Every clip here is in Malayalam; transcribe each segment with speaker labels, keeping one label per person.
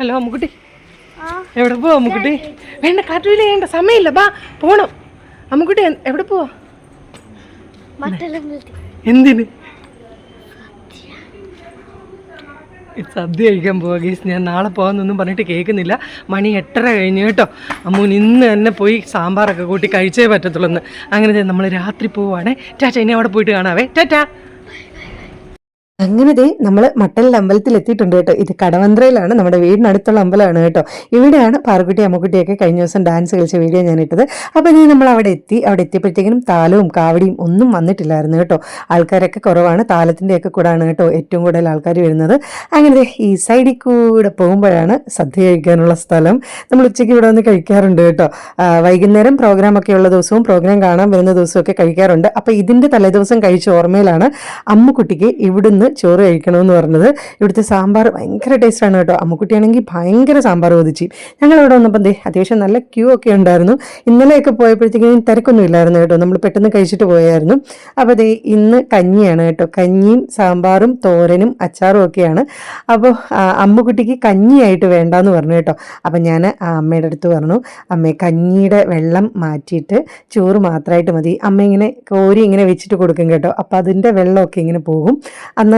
Speaker 1: ഹലോ അമ്മുക്കുട്ടി എവിടെ പോവാ അമ്മുക്കുട്ടി വേണ്ട കാട്ടുവില വേണ്ട സമയമില്ല. ബാ പോണം. അമ്മുക്കുട്ടി എവിടെ പോവാ? എന്തിന്? സദ്യ കഴിക്കാൻ പോവാ ഗീസ്. ഞാൻ നാളെ പോകാമെന്നൊന്നും പറഞ്ഞിട്ട് കേൾക്കുന്നില്ല. മണി എട്ടര കഴിഞ്ഞു കേട്ടോ. അമ്മൂന് ഇന്ന് തന്നെ പോയി സാമ്പാറൊക്കെ കൂട്ടി കഴിച്ചേ പറ്റത്തുള്ളൂ എന്ന് അങ്ങനെ നമ്മൾ രാത്രി പോവാണേ. ടാറ്റ ഇനി അവിടെ പോയിട്ട് കാണാവേ. ടാറ്റാ അങ്ങനെ ദേ നമ്മൾ മട്ടലിൽ അമ്പലത്തിൽ എത്തിയിട്ടുണ്ട് കേട്ടോ. ഇത് കടവന്ത്രയിലാണ് നമ്മുടെ വീടിനടുത്തുള്ള അമ്പലമാണ് കേട്ടോ. ഇവിടെയാണ് പാറുക്കുട്ടി അമ്മക്കുട്ടിയൊക്കെ കഴിഞ്ഞ ദിവസം ഡാൻസ് കളിച്ച വീഡിയോ ഞാൻ ഇട്ടത്. അപ്പോൾ ഇനി നമ്മൾ അവിടെ എത്തി. അവിടെ എത്തിയപ്പോഴത്തേക്കിനും താലവും കാവടിയും ഒന്നും വന്നിട്ടില്ലായിരുന്നു കേട്ടോ. ആൾക്കാരൊക്കെ കുറവാണ്. താലത്തിന്റെയൊക്കെ കൂടാണ് കേട്ടോ ഏറ്റവും കൂടുതൽ ആൾക്കാർ വരുന്നത്. അങ്ങനെ ഈ സൈഡിൽ കൂടെ പോകുമ്പോഴാണ് സദ്യ കഴിക്കാനുള്ള സ്ഥലം. നമ്മൾ ഉച്ചയ്ക്ക് ഇവിടെ വന്ന് കഴിക്കാറുണ്ട് കേട്ടോ. വൈകുന്നേരം പ്രോഗ്രാം ഒക്കെ ഉള്ള ദിവസവും പ്രോഗ്രാം കാണാൻ വരുന്ന ദിവസവും ഒക്കെ കഴിക്കാറുണ്ട്. അപ്പോൾ ഇതിന്റെ തലേദിവസം കഴിച്ച ഓർമ്മയിലാണ് അമ്മുക്കുട്ടിക്ക് ഇവിടുന്ന് ചോറ് കഴിക്കണമെന്ന് പറഞ്ഞത്. ഇവിടുത്തെ സാമ്പാർ ഭയങ്കര ടേസ്റ്റാണ് കേട്ടോ. അമ്മക്കുട്ടിയാണെങ്കിൽ ഭയങ്കര സാമ്പാർ കൊതിച്ചു ഞങ്ങൾ ഇവിടെ വന്നപ്പോൾ ദേ അത്യാവശ്യം നല്ല ക്യൂ ഒക്കെ ഉണ്ടായിരുന്നു. ഇന്നലെയൊക്കെ പോയപ്പോഴത്തേക്കും തിരക്കൊന്നും ഇല്ലായിരുന്നു കേട്ടോ. നമ്മൾ പെട്ടെന്ന് കഴിച്ചിട്ട് പോയായിരുന്നു. അപ്പോൾ ദേ ഇന്ന് കഞ്ഞിയാണ് കേട്ടോ. കഞ്ഞിയും സാമ്പാറും തോരനും അച്ചാറും ഒക്കെയാണ്. അപ്പോൾ അമ്മക്കുട്ടിക്ക് കഞ്ഞിയായിട്ട് വേണ്ടാന്ന് പറഞ്ഞു കേട്ടോ. അപ്പം ഞാൻ അമ്മയുടെ അടുത്ത് പറഞ്ഞു അമ്മേ കഞ്ഞിയുടെ വെള്ളം മാറ്റിയിട്ട് ചോറ് മാത്രമായിട്ട് മതി. അമ്മ ഇങ്ങനെ കോരി ഇങ്ങനെ വെച്ചിട്ട് കൊടുക്കും കേട്ടോ. അപ്പം അതിന്റെ വെള്ളമൊക്കെ ഇങ്ങനെ പോകും.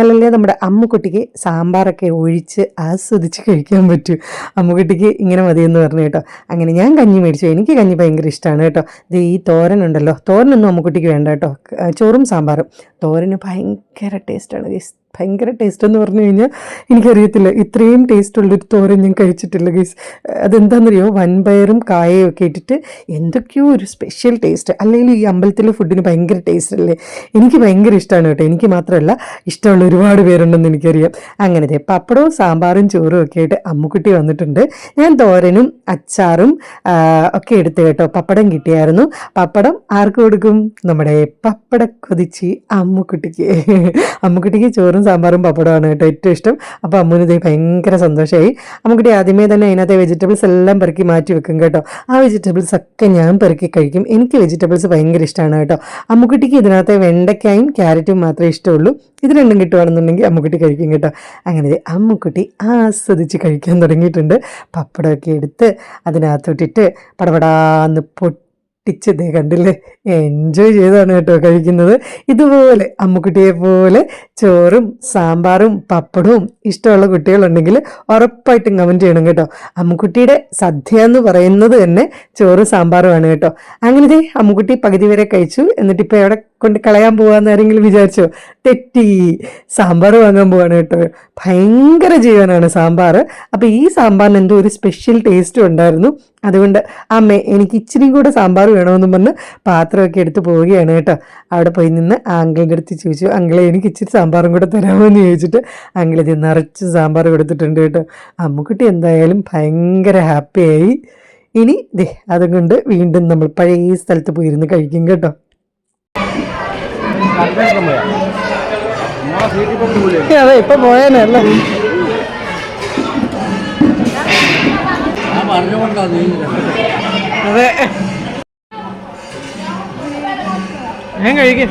Speaker 1: എന്നാലല്ലേ നമ്മുടെ അമ്മുക്കുട്ടിക്ക് സാമ്പാറൊക്കെ ഒഴിച്ച് ആസ്വദിച്ച് കഴിക്കാൻ പറ്റൂ. അമ്മുക്കുട്ടിക്ക് ഇങ്ങനെ മതിയെന്ന് പറഞ്ഞു കേട്ടോ. അങ്ങനെ ഞാൻ കഞ്ഞി മേടിച്ചു. എനിക്ക് കഞ്ഞി ഭയങ്കര ഇഷ്ടമാണ് കേട്ടോ. ഇത് ഈ തോരനുണ്ടല്ലോ തോരനൊന്നും അമ്മുക്കുട്ടിക്ക് വേണ്ട കേട്ടോ. ചോറും സാമ്പാറും. തോരന് ഭയങ്കര ടേസ്റ്റാണ് ഭയങ്കര ടേസ്റ്റ് എന്ന് പറഞ്ഞു കഴിഞ്ഞാൽ എനിക്കറിയത്തില്ല. ഇത്രയും ടേസ്റ്റ് ഉള്ളൊരു തോരൻ ഞാൻ കഴിച്ചിട്ടില്ല ഗൈസ് അതെന്താണെന്നറിയോ വൻപയറും കായയും ഒക്കെ ഇട്ടിട്ട് എന്തൊക്കെയോ ഒരു സ്പെഷ്യൽ ടേസ്റ്റ് അല്ലെങ്കിൽ ഈ അമ്പലത്തിലെ ഫുഡിന് ഭയങ്കര ടേസ്റ്റ് അല്ലേ? എനിക്ക് ഭയങ്കര ഇഷ്ടമാണ് കേട്ടോ. എനിക്ക് മാത്രമല്ല ഇഷ്ടമുള്ള ഒരുപാട് പേരുണ്ടെന്ന് എനിക്കറിയാം. അങ്ങനത്തെ പപ്പടവും സാമ്പാറും ചോറും ഒക്കെ ആയിട്ട് അമ്മുക്കുട്ടി വന്നിട്ടുണ്ട്. ഞാൻ തോരനും അച്ചാറും ഒക്കെ എടുത്ത് കേട്ടോ. പപ്പടം കിട്ടിയായിരുന്നു. പപ്പടം ആർക്ക് കൊടുക്കും? നമ്മുടെ പപ്പട കൊതിച്ച് അമ്മുക്കുട്ടിക്ക്. അമ്മുക്കുട്ടിക്ക് ചോറും സാമ്പാറും പപ്പടമാണ് കേട്ടോ ഏറ്റവും ഇഷ്ടം. അപ്പോൾ അമ്മൂന് ഇത് ഭയങ്കര സന്തോഷമായി നമുക്കിട്ട് ആദ്യമേ തന്നെ അതിനകത്തെ വെജിറ്റബിൾസ് എല്ലാം പെറുക്കി മാറ്റി വെക്കും കേട്ടോ. ആ വെജിറ്റബിൾസ് ഒക്കെ ഞാൻ പെറുക്കി കഴിക്കും. എനിക്ക് വെജിറ്റബിൾസ് ഭയങ്കര ഇഷ്ടമാണ് കേട്ടോ. അമ്മുക്കുട്ടിക്ക് ഇതിനകത്തെ വെണ്ടയ്ക്കായും ക്യാരറ്റും മാത്രമേ ഇഷ്ടമുള്ളൂ. ഇത് രണ്ടും കിട്ടുവാണെന്നുണ്ടെങ്കിൽ അമ്മുക്കുട്ടി കഴിക്കും കേട്ടോ. അങ്ങനെ അമ്മുക്കുട്ടി ആസ്വദിച്ച് കഴിക്കാൻ തുടങ്ങിയിട്ടുണ്ട്. പപ്പടമൊക്കെ എടുത്ത് അതിനകത്തോട്ടിട്ട് പടപടാന്ന് പൊട്ടിച്ച് ദേ കണ്ടില്ലേ? എൻജോയ് ചെയ്താണ് കേട്ടോ കഴിക്കുന്നത്. ഇതുപോലെ അമ്മുക്കുട്ടിയെ പോലെ ചോറും സാമ്പാറും പപ്പടവും ഇഷ്ടമുള്ള കുട്ടികളുണ്ടെങ്കിൽ ഉറപ്പായിട്ടും കമന്റ് ചെയ്യണം കേട്ടോ. അമ്മുക്കുട്ടിയുടെ സദ്യ എന്ന് പറയുന്നത് തന്നെ ചോറ് സാമ്പാറുമാണ് കേട്ടോ. അങ്ങനെ ദേ അമ്മുക്കുട്ടി പകുതി വരെ കഴിച്ചു. എന്നിട്ട് എവിടെ കൊണ്ട് കളയാൻ പോവാന്ന് ആരെങ്കിലും വിചാരിച്ചോ? തെറ്റി. സാമ്പാർ വാങ്ങാൻ പോവാണ് കേട്ടോ. ഭയങ്കര ജീവനാണ് സാമ്പാർ അപ്പോൾ ഈ സാമ്പാറിന് എന്തോ ഒരു സ്പെഷ്യൽ ടേസ്റ്റും ഉണ്ടായിരുന്നു. അതുകൊണ്ട് അമ്മേ എനിക്ക് ഇച്ചിരി കൂടെ സാമ്പാർ വേണമെന്നും പറഞ്ഞ് പാത്രമൊക്കെ എടുത്ത് പോവുകയാണ് കേട്ടോ. അവിടെ പോയി നിന്ന് ആങ്കിളിന്റെ അടുത്ത് ചോദിച്ചു അങ്കിളെ എനിക്ക് ഇച്ചിരി സാമ്പാറും കൂടെ തരാമോ എന്ന് ചോദിച്ചിട്ട് അങ്കിളിത് നിറച്ച് സാമ്പാർ കൊടുത്തിട്ടുണ്ട് കേട്ടോ. അമ്മുക്കുട്ടി എന്തായാലും ഭയങ്കര ഹാപ്പിയായി ഇനി ദേ അതുകൊണ്ട് വീണ്ടും നമ്മൾ പഴയ സ്ഥലത്ത് പോയിരുന്ന് കഴിക്കും കേട്ടോ. അതെ ഇപ്പൊ പോയാനല്ലേ അതെ. ഞാൻ കഴിക്കും.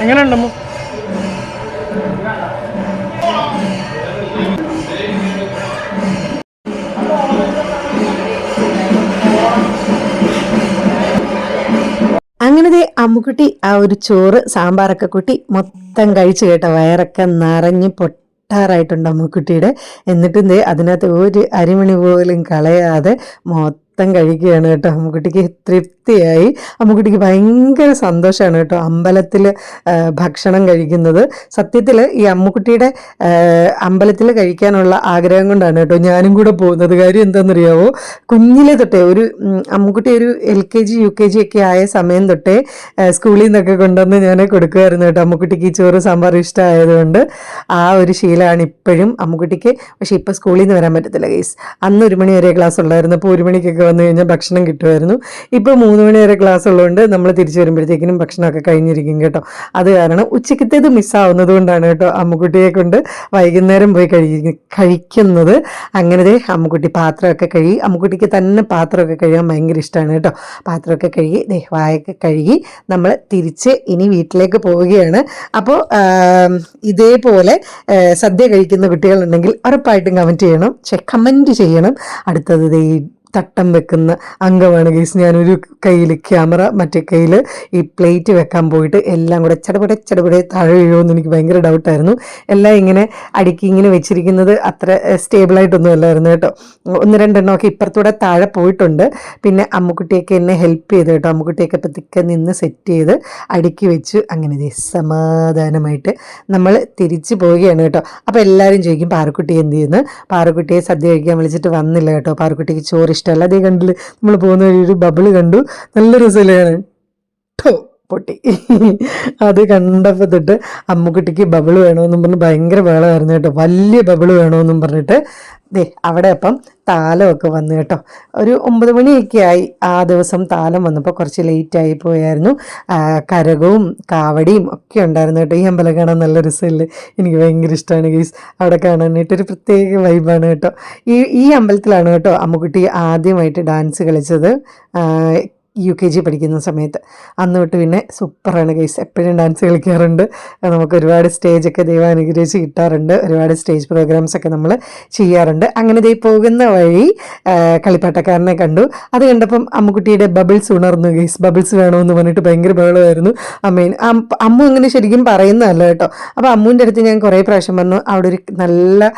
Speaker 1: എങ്ങനെയുണ്ടമ്മോ അമ്മുക്കുട്ടി ആ ഒരു ചോറ് സാമ്പാറൊക്കെ കൂട്ടി മൊത്തം കഴിച്ചു കേട്ടോ. വയറൊക്കെ നിറഞ്ഞ് പൊട്ടാറായിട്ടുണ്ട് അമ്മുക്കുട്ടിയുടെ. എന്നിട്ടും ദേ അതിനകത്ത് ഒരു അരിമണി പോലും കളയാതെ മൊത്തം കഴിക്കുകയാണ് കേട്ടോ. അമ്മുക്കുട്ടിക്ക് തൃപ്തിയായി. അമ്മുക്കുട്ടിക്ക് ഭയങ്കര സന്തോഷമാണ് കേട്ടോ അമ്പലത്തിൽ ഭക്ഷണം കഴിക്കുന്നത്. സത്യത്തിൽ ഈ അമ്മുക്കുട്ടിയുടെ അമ്പലത്തിൽ കഴിക്കാനുള്ള ആഗ്രഹം കൊണ്ടാണ് കേട്ടോ ഞാനും കൂടെ പോകുന്നത്. കാര്യം എന്താണെന്നറിയാവോ? കുഞ്ഞിലെ തൊട്ടേ ഒരു അമ്മുക്കുട്ടി ഒരു L K G U K G ഒക്കെ ആയ സമയം തൊട്ടേ സ്കൂളിൽ നിന്നൊക്കെ കൊണ്ടുവന്ന് ഞാൻ കൊടുക്കുമായിരുന്നു കേട്ടോ. അമ്മുക്കുട്ടിക്ക് ചോറ് സാമ്പാർ ഇഷ്ടമായതുകൊണ്ട് ആ ഒരു ശീലമാണ് ഇപ്പോഴും അമ്മുക്കുട്ടിക്ക്. പക്ഷേ ഇപ്പോൾ സ്കൂളിൽ നിന്ന് വരാൻ പറ്റത്തില്ല ഗൈസ്. അന്ന് ഒരു മണി വരെ ക്ലാസ് ഉള്ളായിരുന്നു. അപ്പോൾ ഒരു മണിക്കൊക്കെ വന്നു കഴിഞ്ഞാൽ ഭക്ഷണം കിട്ടുമായിരുന്നു. ഇപ്പോൾ മൂന്ന് മണി വരെ ക്ലാസ് ഉള്ളതുകൊണ്ട് നമ്മൾ തിരിച്ചു വരുമ്പോഴത്തേക്കിനും ഭക്ഷണമൊക്കെ കഴിഞ്ഞിരിക്കും കേട്ടോ. അത് കാരണം ഉച്ചക്കത്തേത് മിസ്സാവുന്നത് കൊണ്ടാണ് കേട്ടോ അമ്മുക്കുട്ടിയെ കൊണ്ട് വൈകുന്നേരം പോയി കഴി കഴിക്കുന്നത്. അങ്ങനത്തെ അമ്മുക്കുട്ടി പാത്രമൊക്കെ കഴുകി അമ്മുക്കുട്ടിക്ക് തന്നെ പാത്രമൊക്കെ കഴുകാൻ ഭയങ്കര ഇഷ്ടമാണ് കേട്ടോ. പാത്രമൊക്കെ കഴുകി വായൊക്കെ കഴുകി നമ്മൾ തിരിച്ച് ഇനി വീട്ടിലേക്ക് പോവുകയാണ്. അപ്പോൾ ഇതേപോലെ സദ്യ കഴിക്കുന്ന കുട്ടികളുണ്ടെങ്കിൽ ഉറപ്പായിട്ടും കമന്റ് ചെയ്യണം. കമന്റ് ചെയ്യണം. അടുത്തത് തട്ടം വെക്കുന്ന അംഗമാണ് ഗീസ്. ഞാനൊരു കയ്യിൽ ക്യാമറ മറ്റേ കയ്യിൽ ഈ പ്ലേറ്റ് വെക്കാൻ പോയിട്ട് എല്ലാം കൂടെ ചടപടെ ചടപടെ താഴെ വീഴുമെന്ന് എനിക്ക് ഭയങ്കര ഡൗട്ടായിരുന്നു. എല്ലാം ഇങ്ങനെ അടുക്കി ഇങ്ങനെ വെച്ചിരിക്കുന്നത് അത്ര സ്റ്റേബിളായിട്ടൊന്നും അല്ലായിരുന്നു കേട്ടോ. ഒന്ന് രണ്ടെണ്ണമൊക്കെ ഇപ്പുറത്തൂടെ താഴെ പോയിട്ടുണ്ട്. പിന്നെ അമ്മുക്കുട്ടിയൊക്കെ എന്നെ ഹെൽപ്പ് ചെയ്ത് കേട്ടോ. അമ്മുക്കുട്ടിയൊക്കെ പതുക്കെ നിന്ന് സെറ്റ് ചെയ്ത് അടുക്കി വെച്ച്. അങ്ങനെ സമാധാനമായിട്ട് നമ്മൾ തിരിച്ചു പോവുകയാണ് കേട്ടോ. അപ്പോൾ എല്ലാവരും ചോദിക്കും പാറക്കുട്ടി എന്ത് ചെയ്യുന്നു? പാറക്കുട്ടിയെ സദ്യ കഴിക്കാൻ വിളിച്ചിട്ട് വന്നില്ല കേട്ടോ. പാറക്കുട്ടിക്ക് ചോറ് ഇഷ്ടമല്ല. അതേ കണ്ടില്ല നമ്മൾ പോകുന്ന വഴി ഒരു ബബിൾ കണ്ടു. നല്ല രസമല്ലേ പൊട്ടി. അത് കണ്ടപ്പോൾ തൊട്ട് അമ്മുക്കുട്ടിക്ക് ബബിൾ വേണമെന്നും പറഞ്ഞ് ഭയങ്കര ബഹളമായിരുന്നു കേട്ടോ. വലിയ ബബിൾ വേണമെന്നും പറഞ്ഞിട്ട് ദേ അവിടെ അപ്പം താലമൊക്കെ വന്നു കേട്ടോ. ഒരു ഒമ്പത് മണിയൊക്കെ ആയി. ആ ദിവസം താലം വന്നപ്പോൾ കുറച്ച് ലേറ്റായി പോയായിരുന്നു. കരകവും കാവടിയും ഒക്കെ ഉണ്ടായിരുന്നു കേട്ടോ. ഈ അമ്പലം കാണാൻ നല്ല രസമില്ലേ എനിക്ക് ഭയങ്കര ഇഷ്ടമാണ് ഗീസ് അവിടെ കാണാനായിട്ട് ഒരു പ്രത്യേക വൈബാണ് കേട്ടോ. ഈ ഈ അമ്പലത്തിലാണ് കേട്ടോ അമ്മുക്കുട്ടി ആദ്യമായിട്ട് ഡാൻസ് കളിച്ചത്. യു കെ ജി പഠിക്കുന്ന സമയത്ത്. അന്ന് തൊട്ട് പിന്നെ സൂപ്പറാണ് ഗൈസ് എപ്പോഴും ഡാൻസ് കളിക്കാറുണ്ട്. നമുക്ക് ഒരുപാട് സ്റ്റേജൊക്കെ ദൈവം അനുഗ്രഹിച്ച് കിട്ടാറുണ്ട്. ഒരുപാട് സ്റ്റേജ് പ്രോഗ്രാംസ് ഒക്കെ നമ്മൾ ചെയ്യാറുണ്ട്. അങ്ങനെ ദൈ പോകുന്ന വഴി കളിപ്പാട്ടക്കാരനെ കണ്ടു. അത് കണ്ടപ്പം അമ്മുക്കുട്ടിയുടെ ബബിൾസ് ഉണർന്നു ഗൈസ് ബബിൾസ് വേണമെന്ന് പറഞ്ഞിട്ട് ഭയങ്കര ബഹളമായിരുന്നു. അമ്മേൻ അമ്മു അങ്ങനെ ശരിക്കും പറയുന്നതല്ല കേട്ടോ. അപ്പോൾ അമ്മുവിന്റെ അടുത്ത് ഞാൻ കുറേ പ്രാവശ്യം പറഞ്ഞു അവിടെ ഒരു നല്ല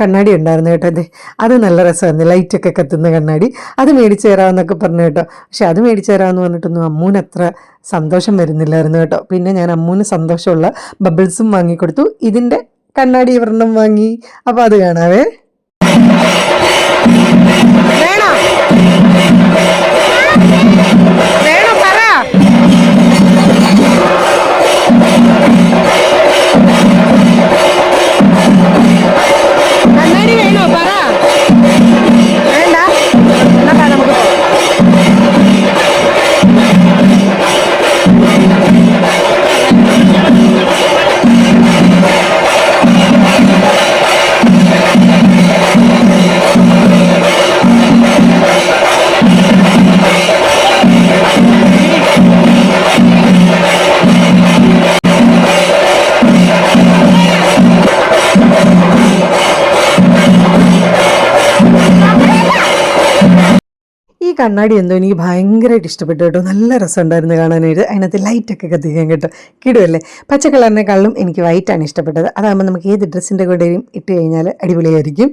Speaker 1: കണ്ണാടി ഉണ്ടായിരുന്നു കേട്ടോ അതെ അത് നല്ല രസമായിരുന്നു. ലൈറ്റൊക്കെ കത്തുന്ന കണ്ണാടി. അത് മേടിച്ചു തരാമെന്നൊക്കെ പറഞ്ഞു കേട്ടോ. പക്ഷെ അത് തരാമെന്ന് പറഞ്ഞിട്ടൊന്നും അമ്മൂന് അത്ര സന്തോഷം വരുന്നില്ലായിരുന്നു കേട്ടോ. പിന്നെ ഞാൻ അമ്മൂന് സന്തോഷമുള്ള ബബിൾസും വാങ്ങിക്കൊടുത്തു. ഇതിന്റെ കണ്ണാടി ഒരെണ്ണം വാങ്ങി. അപ്പോൾ അത് കാണാവേ. വേണോ? കണ്ണാടി എന്തോ എനിക്ക് ഭയങ്കരമായിട്ട് ഇഷ്ടപ്പെട്ടു കേട്ടോ. നല്ല രസമുണ്ടായിരുന്നു കാണാനായിട്ട്. അതിനകത്ത് ലൈറ്റൊക്കെ കത്തിക്കാൻ കേട്ടോ. കിടുവല്ലേ? പച്ച കളറിനെക്കാളും എനിക്ക് വൈറ്റാണ് ഇഷ്ടപ്പെട്ടത്. അതാകുമ്പോൾ നമുക്ക് ഏത് ഡ്രസ്സിന്റെ കൂടെയും ഇട്ട് കഴിഞ്ഞാൽ അടിപൊളിയായിരിക്കും.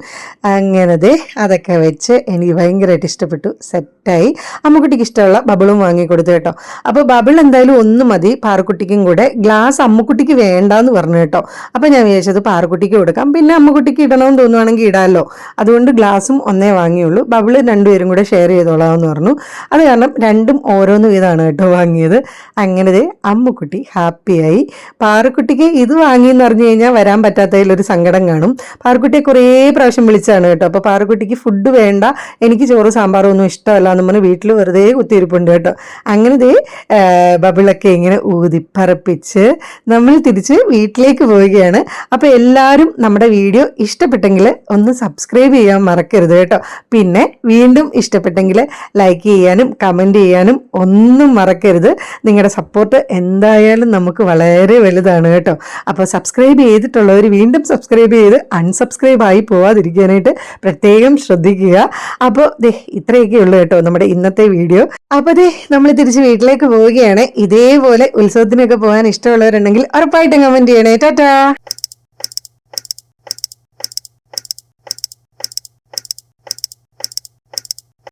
Speaker 1: അങ്ങനത്തെ അതൊക്കെ വെച്ച് എനിക്ക് ഭയങ്കരമായിട്ട് ഇഷ്ടപ്പെട്ടു. സെറ്റായി അമ്മുക്കുട്ടിക്ക് ഇഷ്ടമുള്ള ബബിളും വാങ്ങിക്കൊടുത്തു കേട്ടോ. അപ്പോൾ ബബിൾ എന്തായാലും ഒന്ന് മതി. പാറക്കുട്ടിക്കും കൂടെ. ഗ്ലാസ് അമ്മുക്കുട്ടിക്ക് വേണ്ടാന്ന് പറഞ്ഞു കേട്ടോ. അപ്പോൾ ഞാൻ വിചാരിച്ചത് പാറക്കുട്ടിക്ക് കൊടുക്കാം. പിന്നെ അമ്മുക്കുട്ടിക്ക് ഇടണമെന്ന് തോന്നുവാണെങ്കിൽ ഇടാമല്ലോ അതുകൊണ്ട് ഗ്ലാസും ഒന്നേ വാങ്ങിയുള്ളൂ. ബബിൾ രണ്ടുപേരും കൂടെ ഷെയർ ചെയ്തോളാം എന്ന് പറഞ്ഞു. അത് കാരണം രണ്ടും ഓരോന്ന് വീതമാണ് കേട്ടോ വാങ്ങിയത്. അങ്ങനെ അമ്മുക്കുട്ടി ഹാപ്പിയായി. പാറക്കുട്ടിക്ക് ഇത് വാങ്ങി എന്ന് പറഞ്ഞു കഴിഞ്ഞാൽ വരാൻ പറ്റാത്തതിലൊരു സങ്കടം കാണും. പാറക്കുട്ടിയെ കുറേ പ്രാവശ്യം വിളിച്ചാണ് കേട്ടോ. അപ്പോൾ പാറക്കുട്ടിക്ക് ഫുഡ് വേണ്ട എനിക്ക് ചോറ് സാമ്പാറും ഒന്നും ഇഷ്ടമല്ല എന്ന് പറഞ്ഞ് വീട്ടിൽ വെറുതെ കുത്തിയിരിപ്പുണ്ട് കേട്ടോ. അങ്ങനെ ദേ ബബിളൊക്കെ ഇങ്ങനെ ഊതിപ്പറപ്പിച്ച് നമ്മൾ തിരിച്ച് വീട്ടിലേക്ക് പോവുകയാണ്. അപ്പോൾ എല്ലാവരും നമ്മുടെ വീഡിയോ ഇഷ്ടപ്പെട്ടെങ്കിൽ ഒന്ന് സബ്സ്ക്രൈബ് ചെയ്യാൻ മറക്കരുത് കേട്ടോ. പിന്നെ വീണ്ടും ഇഷ്ടപ്പെട്ടെങ്കിൽ ലൈക്ക് ചെയ്യാനും കമന്റ് ചെയ്യാനും ഒന്നും മറക്കരുത്. നിങ്ങളുടെ സപ്പോർട്ട് എന്തായാലും നമുക്ക് വളരെ വലുതാണ് കേട്ടോ. അപ്പോൾ സബ്സ്ക്രൈബ് ചെയ്തിട്ടുള്ളവർ വീണ്ടും സബ്സ്ക്രൈബ് ചെയ്ത് അൺസബ്സ്ക്രൈബ് ആയി പോവാതിരിക്കാനായിട്ട് പ്രത്യേകം ശ്രദ്ധിക്കുക. അപ്പോൾ ദേ ഇത്രയൊക്കെ ഉള്ളൂ കേട്ടോ നമ്മുടെ ഇന്നത്തെ വീഡിയോ അപ്പോൾ ദേ നമ്മൾ തിരിച്ച് വീട്ടിലേക്ക് പോവുകയാണ്. ഇതേപോലെ ഉത്സവത്തിനൊക്കെ പോകാൻ ഇഷ്ടമുള്ളവരുണ്ടെങ്കിൽ ഉറപ്പായിട്ടും കമന്റ് ചെയ്യണേ. ടാറ്റാ!